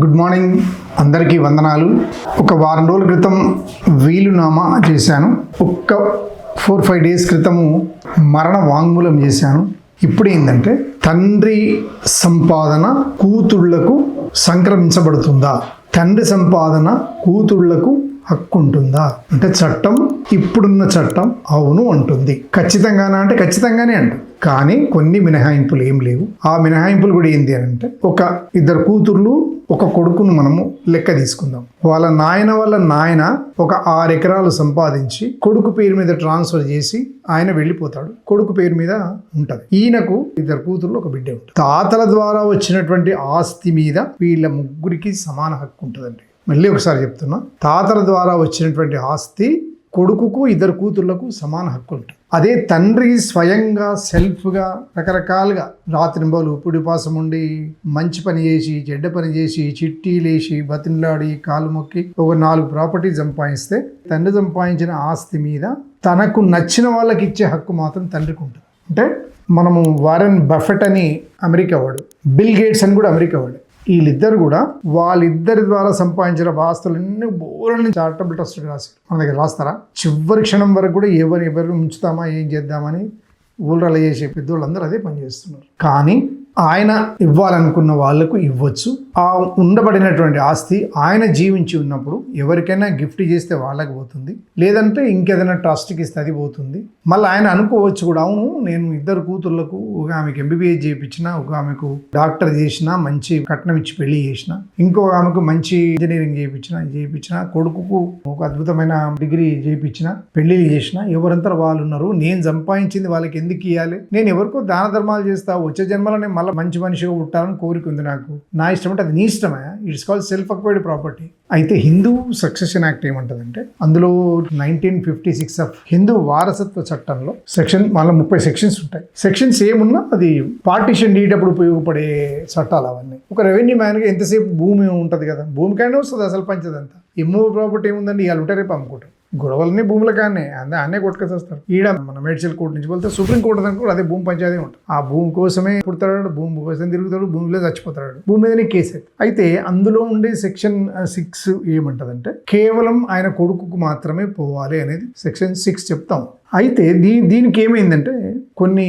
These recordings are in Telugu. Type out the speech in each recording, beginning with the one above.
Good morning. అందరికీ వందనాలు. ఒక వారం రోజుల క్రితం వీలునామా చేశాను. ఒక్క ఫోర్ ఫైవ్ డేస్ క్రితము మరణ వాంగ్మూలం చేశాను. ఇప్పుడు ఏంటంటే తండ్రి సంపాదన కూతుళ్ళకు సంక్రమించబడుతుందా? తండ్రి సంపాదన కూతుళ్ళకు హక్కు ఉంటుందా అంటే చట్టం ఇప్పుడున్న చట్టం అవును అంటుంది. ఖచ్చితంగానా అంటే ఖచ్చితంగానే అంట. కానీ కొన్ని మినహాయింపులు ఏం లేవు. ఆ మినహాయింపులు కూడా ఏంటి అని అంటే ఒక ఇద్దరు కూతుర్లు ఒక కొడుకును మనము లెక్క తీసుకుందాం. వాళ్ళ నాయన వాళ్ళ నాయన ఒక ఆరు ఎకరాలు సంపాదించి కొడుకు పేరు మీద ట్రాన్స్ఫర్ చేసి ఆయన వెళ్ళిపోతాడు. కొడుకు పేరు మీద ఉంటుంది. ఈయనకు ఇద్దరు కూతుర్లు ఒక బిడ్డ ఉంటుంది. తాతల ద్వారా వచ్చినటువంటి ఆస్తి మీద వీళ్ళ ముగ్గురికి సమాన హక్కు ఉంటుందండి. మళ్ళీ ఒకసారి చెప్తున్నా. తాతల ద్వారా వచ్చినటువంటి ఆస్తి కొడుకుకు ఇద్దరు కూతుర్లకు సమాన హక్కు ఉంటుంది. అదే తండ్రి స్వయంగా సెల్ఫ్గా రకరకాలుగా రాత్రింబలు పుడిపాసం ఉండి మంచి పని చేసి చెడ్డ పని చేసి చిట్టీలేసి బతిన్లాడి కాలు మొక్కి ఒక నాలుగు ప్రాపర్టీ సంపాదిస్తే తండ్రి సంపాదించిన ఆస్తి మీద తనకు నచ్చిన వాళ్ళకి ఇచ్చే హక్కు మాత్రం తండ్రికి ఉంటుంది. అంటే మనము వారెన్ బఫెట్ అని అమెరికా వాడు బిల్ గేట్స్ అని కూడా అమెరికా వాడు. వీళ్ళిద్దరు కూడా వాళ్ళిద్దరి ద్వారా సంపాదించిన ఆస్తులన్నీ బోరని చారిటబుల్ ట్రస్ట్ రాశారు. మన దగ్గర రాస్తారా? చివరి క్షణం వరకు కూడా ఎవరు ఎవరు ఉంచుతామా ఏం చేద్దామని ఊళ్ళలో చేసే పెద్దోళ్ళందరూ అదే పనిచేస్తున్నారు కానీ ఆయన ఇవ్వాలనుకున్న వాళ్ళకు ఇవ్వచ్చు. ఆ ఉండబడినటువంటి ఆస్తి ఆయన జీవించి ఉన్నప్పుడు ఎవరికైనా గిఫ్ట్ చేస్తే వాళ్ళకి పోతుంది. లేదంటే ఇంకేదైనా ట్రస్ట్కి ఇస్తే అది పోతుంది. మళ్ళీ ఆయన అనుకోవచ్చు కూడా అవును నేను ఇద్దరు కూతుర్లకు ఒక ఆమెకు ఎంబీబీఎస్ చేయించిన ఒక ఆమెకు డాక్టర్ చేసిన మంచి కట్నం ఇచ్చి పెళ్ళి చేసిన ఇంకో ఆమెకు మంచి ఇంజనీరింగ్ చేయించిన చేయించిన కొడుకుకు ఒక అద్భుతమైన డిగ్రీ చేయించిన పెళ్ళి చేసిన ఎవరంతా వాళ్ళు ఉన్నారు నేను సంపాదించింది వాళ్ళకి ఎందుకు ఇవ్వాలి నేను ఎవరికో దాన ధర్మాలు చేస్తా వచ్చే జన్మలో నేను మళ్ళీ మంచి మనిషిగా పుట్టాలని కోరిక ఉంది నాకు. నా ఇష్టం అంటే అది నీ ఇష్టమే. It's call self acquired property అయితే హిందూ సక్సెషన్ యాక్ట్ ఏమంటదంటే అందులో nineteen fifty six of Hindu వారసత్వ చట్టంలో సెక్షన్ మళ్ళీ ముప్పై సెక్షన్స్ ఉంటాయి. సెక్షన్స్ ఏమున్నా అది పార్టీషన్ డీటప్పుడు ఉపయోగపడే చట్టాలు అవన్నీ. ఒక రెవెన్యూ మ్యాన్గా ఎంతసేపు భూమి ఉంటుంది కదా. భూమికైనా వస్తుంది అసలు పంచదంతా. ఎమ్మో ప్రాపర్టీ ఏముందండి? ఇవాళ ఉంటే రేపు అమ్ముకుంటాం. గొడవలన్నీ భూముల కానీ అందే అన్నీ కొట్టుకొచ్చేస్తారు. ఈడ మన మేడ్చల్ కోర్టు నుంచి వెళ్తే సుప్రీం కోర్టు దానికి కూడా అదే భూమి పంచాయతీ ఉంటుంది. ఆ భూమి కోసమే పుడతాడు భూమి కోసం తిరుగుతాడు భూమిలో చచ్చిపోతాడు. భూమి మీదనే కేసు అయితే అందులో ఉండే సెక్షన్ సిక్స్ ఏమంటదంటే కేవలం ఆయన కొడుకుకు మాత్రమే పోవాలి అనేది సెక్షన్ సిక్స్ చెప్తాం. అయితే దీ దీనికి ఏమైందంటే కొన్ని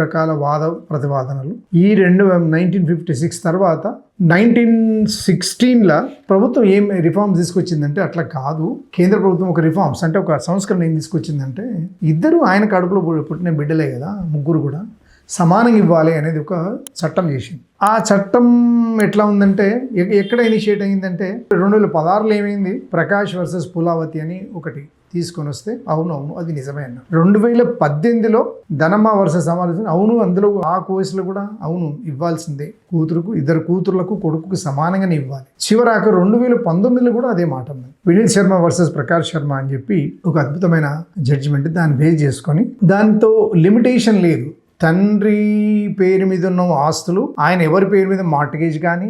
రకాల వాద ప్రతివాదనలు. ఈ రెండు నైన్టీన్ ఫిఫ్టీ సిక్స్ తర్వాత నైన్టీన్ సిక్స్టీన్లో ప్రభుత్వం ఏం రిఫార్మ్స్ తీసుకొచ్చిందంటే అట్లా కాదు. కేంద్ర ప్రభుత్వం ఒక రిఫార్మ్స్ అంటే ఒక సంస్కరణ ఏం తీసుకొచ్చిందంటే ఇద్దరు ఆయన కడుపులో పుట్టిన బిడ్డలే కదా ముగ్గురు కూడా. సమానంగా ఇవ్వాలి అనేది ఒక చట్టం చేసింది. ఆ చట్టం ఎట్లా ఉందంటే ఎక్కడ ఇనిషియేట్ అయిందంటే రెండు వేల పదహారులో ఏమైంది? ప్రకాష్ వర్సెస్ పులావతి అని ఒకటి తీసుకొని వస్తే అవును అవును అది నిజమే అన్న రెండు వేల పద్దెనిమిదిలో ధనమ్మ వర్సెస్ సమావేశం అవును అందులో ఆ కోర్సులో కూడా అవును ఇవ్వాల్సిందే. కూతురుకు ఇద్దరు కూతురులకు కొడుకుకు సమానంగానే ఇవ్వాలి. చివరాక రెండు వేల పంతొమ్మిదిలో కూడా అదే మాట ఉంది వినీత్ శర్మ వర్సెస్ ప్రకాష్ శర్మ అని చెప్పి ఒక అద్భుతమైన జడ్జిమెంట్ దాన్ని బేస్ చేసుకొని దాంతో లిమిటేషన్ లేదు. తండ్రి పేరు మీద ఉన్న ఆస్తులు ఆయన ఎవరి పేరు మీద మార్టిగేజ్ కానీ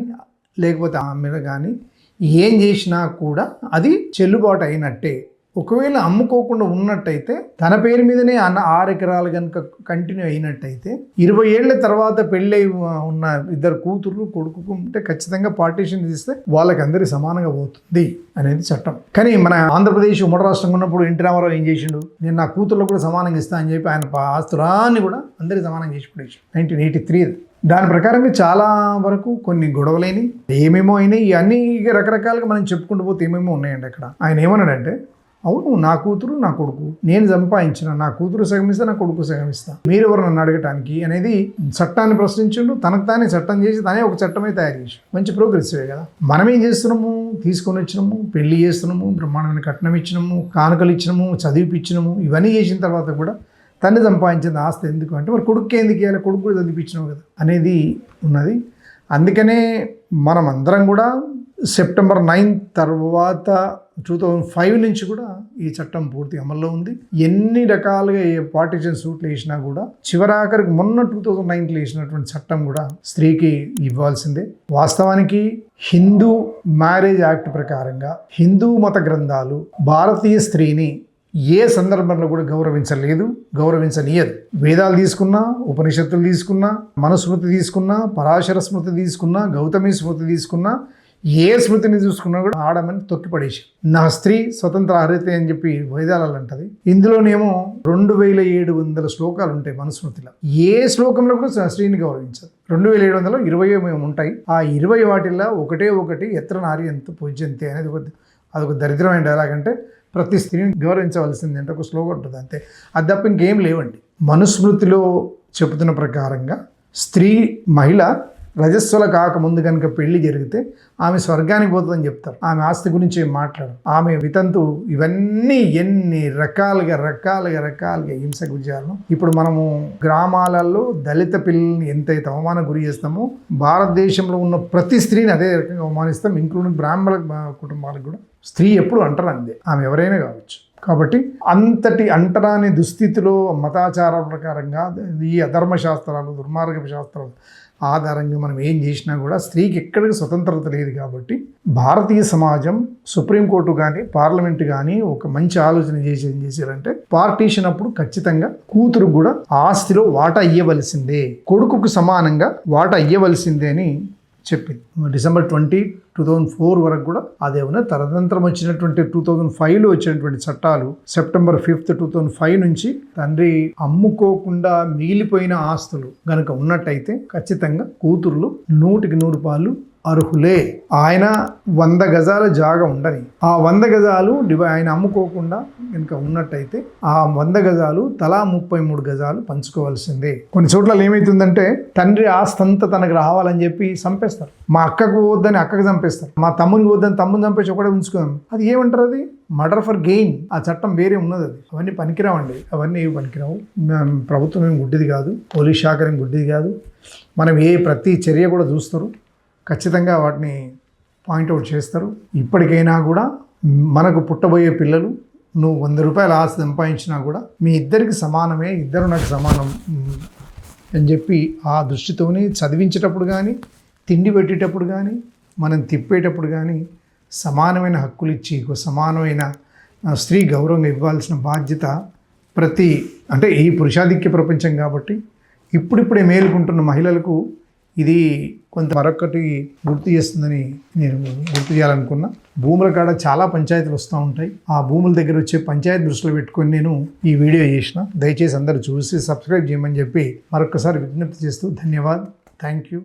లేకపోతే ఆమె మీద కానీ ఏం చేసినా కూడా అది చెల్లుబాటు అయినట్టే. ఒకవేళ అమ్ముకోకుండా ఉన్నట్టయితే తన పేరు మీదనే అన్న ఆరు ఎకరాలు కనుక కంటిన్యూ అయినట్టయితే ఇరవై ఏళ్ళ తర్వాత పెళ్ళై ఉన్న ఇద్దరు కూతుర్లు కొడుకు ఉంటే ఖచ్చితంగా పార్టీషన్ తీస్తే వాళ్ళకి అందరి సమానంగా పోతుంది అనేది చట్టం. కానీ మన ఆంధ్రప్రదేశ్ ఉమ్మడి రాష్ట్రంగా ఉన్నప్పుడు ఎన్టీ రామారావు ఏం చేసిండు? నేను నా కూతుర్లకు కూడా సమానంగా ఇస్తా అని చెప్పి ఆయన ఆస్తురాన్ని కూడా అందరి సమానంగా చేసి పడేసి నైన్టీన్ ఎయిటీ త్రీ దాని ప్రకారంగా చాలా వరకు కొన్ని గొడవలైనవి ఏమేమో అయినాయి. ఇవన్నీ ఇక రకరకాలుగా మనం చెప్పుకుంటూ పోతే ఏమేమో ఉన్నాయండి అక్కడ. ఆయన ఏమన్నాడంటే అవును నా కూతురు నా కొడుకు. నేను సంపాదించిన నా కూతురు సగమిస్తా నా కొడుకు సగమిస్తా. మీరు ఎవరు నన్ను అడగటానికి అనేది చట్టాన్ని ప్రశ్నించిండు తనకు తానే చట్టం చేసి తనే ఒక చట్టమే తయారు చేసి మంచి ప్రోగ్రెసివే కదా. మనం ఏం చేస్తున్నాము? తీసుకొని వచ్చినాము పెళ్ళి చేస్తున్నాము బ్రహ్మాండమైన కట్నం ఇచ్చినాము కానుకలు ఇచ్చినాము చదివిపించినాము ఇవన్నీ చేసిన తర్వాత కూడా తన్ని సంపాదించిన ఆస్తి ఎందుకు అంటే మరి కొడుకు ఎందుకు ఇవ్వాలి కొడుకు కూడా చదివిపించినావు కదా అనేది ఉన్నది. అందుకనే మనం అందరం కూడా సెప్టెంబర్ నైన్ తర్వాత టూ థౌజండ్ ఫైవ్ నుంచి కూడా ఈ చట్టం పూర్తి అమల్లో ఉంది. ఎన్ని రకాలుగా ఏ పార్టీషన్ సూట్లు వేసినా కూడా చివరాఖరికి మొన్న టూ థౌజండ్ నైన్లో వేసినటువంటి చట్టం కూడా స్త్రీకి ఇవ్వాల్సిందే. వాస్తవానికి హిందూ మ్యారేజ్ యాక్ట్ ప్రకారంగా హిందూ మత గ్రంథాలు భారతీయ స్త్రీని ఏ సందర్భంలో కూడా గౌరవించలేదు గౌరవించనీయదు. వేదాలు తీసుకున్నా ఉపనిషత్తులు తీసుకున్నా మనుస్మృతి తీసుకున్నా పరాశర స్మృతి తీసుకున్నా గౌతమి స్మృతి తీసుకున్నా ఏ స్మృతిని చూసుకున్నా కూడా ఆడమని తొక్కిపడేసి నా స్త్రీ స్వతంత్ర అర్హత అని చెప్పి వైదాలాలు అంటది ఇందులోనేమో రెండు వేల ఏడు వందల శ్లోకాలు ఉంటాయి మనుస్మృతిలో ఏ శ్లోకంలో కూడా స్త్రీని గౌరవించదు. రెండు వేల ఏడు వందలు ఇరవై మేము ఉంటాయి. ఆ ఇరవై వాటిల్లో ఒకటే ఒకటి ఎత్ర నారి ఎంత పూజ్యంతే అనేది ఒక అదొక దరిద్రమైన డైలాగ్ అంటే ప్రతి స్త్రీని గౌరవించవలసింది అంటే ఒక శ్లోకం ఉంటుంది అంతే. అది తప్ప ఇంకేం లేవండి. మనుస్మృతిలో చెబుతున్న ప్రకారంగా స్త్రీ మహిళ రజస్వల కాకముందు కనుక పెళ్ళి జరిగితే ఆమె స్వర్గానికి పోతుందని చెప్తారు. ఆమె ఆస్తి గురించి మాట్లాడు ఆమె వితంతు ఇవన్నీ ఎన్ని రకాలుగా రకాలుగా రకాలుగా హింసకు విజయాలను ఇప్పుడు మనము గ్రామాలలో దళిత పిల్లల్ని ఎంతైతే అవమానం గురి చేస్తామో భారతదేశంలో ఉన్న ప్రతి స్త్రీని అదే రకంగా అవమానిస్తాం. ఇంక్లూడింగ్ బ్రాహ్మణ కుటుంబాలకు కూడా. స్త్రీ ఎప్పుడు అంటారు అందే ఆమె ఎవరైనా కావచ్చు. కాబట్టి అంతటి అంటరాని దుస్థితిలో మతాచారాల ప్రకారంగా ఈ అధర్మ శాస్త్రాలు దుర్మార్గ శాస్త్రాలు ఆధారంగా మనం ఏం చేసినా కూడా స్త్రీకి ఎక్కడికి స్వతంత్రత లేదు కాబట్టి భారతీయ సమాజం సుప్రీంకోర్టు కానీ పార్లమెంట్ కానీ ఒక మంచి ఆలోచన చేసి ఏం చేశారంటే పార్టీషన్ అప్పుడు ఖచ్చితంగా కూతురు కూడా ఆస్తిలో వాటా ఇయ్యవలసిందే కొడుకుకు సమానంగా వాటా ఇయ్యవలసిందే అని చెప్పింది. December twenty two thousand four వరకు కూడా అదేమైనా తదనంతరం వచ్చినటువంటి టూ థౌజండ్ ఫైవ్లో వచ్చినటువంటి చట్టాలు September fifth two thousand five నుంచి తండ్రి అమ్ముకోకుండా మిగిలిపోయిన ఆస్తులు గనుక ఉన్నట్టయితే ఖచ్చితంగా కూతుర్లు నూటికి నూరు పాలు అర్హులే. ఆయన వంద గజాల జాగ ఉండని. ఆ వంద గజాలు డివై ఆయన అమ్ముకోకుండా కనుక ఉన్నట్టయితే ఆ వంద గజాలు తలా ముప్పై మూడు గజాలు పంచుకోవాల్సిందే. కొన్ని చోట్ల ఏమైతుందంటే తండ్రి ఆస్తంతా తనకు రావాలని చెప్పి చంపేస్తారు. మా అక్కకు వద్దని అక్కకు చంపేస్తారు. మా తమ్మునికి వద్దని తమ్ముని చంపేసి ఒకటే ఉంచుకుందాం. అది ఏమంటారు అది? మర్డర్ ఫర్ గెయిన్ ఆ చట్టం వేరే ఉన్నది అది. అవన్నీ పనికిరావండి. అవన్నీ ఏవి పనికిరావు? ప్రభుత్వం ఏం గుడ్డిది కాదు. పోలీస్ శాఖ ఏం గుడ్డిది కాదు. మనం ఏ ప్రతి చర్య కూడా చూస్తారు. ఖచ్చితంగా వాటిని పాయింట్అవుట్ చేస్తారు. ఇప్పటికైనా కూడా మనకు పుట్టబోయే పిల్లలు నువ్వు వంద రూపాయల ఆస్తి సంపాదించినా కూడా మీ ఇద్దరికి సమానమే ఇద్దరు నాకు సమానం అని చెప్పి ఆ దృష్టితోని చదివించేటప్పుడు కానీ తిండి పెట్టేటప్పుడు కానీ మనం తిప్పేటప్పుడు కానీ సమానమైన హక్కులు ఇచ్చి ఒక సమానమైన స్త్రీ గౌరవం ఇవ్వాల్సిన బాధ్యత ప్రతి అంటే ఈ పురుషాధిక్య ప్రపంచం కాబట్టి ఇప్పుడిప్పుడే మేలుకుంటున్న మహిళలకు ఇది కొంత మరొకటి గుర్తు చేస్తుందని నేను గుర్తు చేయాలనుకున్నా. భూముల కాడ చాలా పంచాయతీలు వస్తూ ఉంటాయి. ఆ భూముల దగ్గర వచ్చే పంచాయతీ దృష్టిలో పెట్టుకొని నేను ఈ వీడియో చేసిన. దయచేసి అందరూ చూసి సబ్స్క్రైబ్ చేయమని చెప్పి మరొకసారి విజ్ఞప్తి చేస్తూ ధన్యవాద్. Thank you.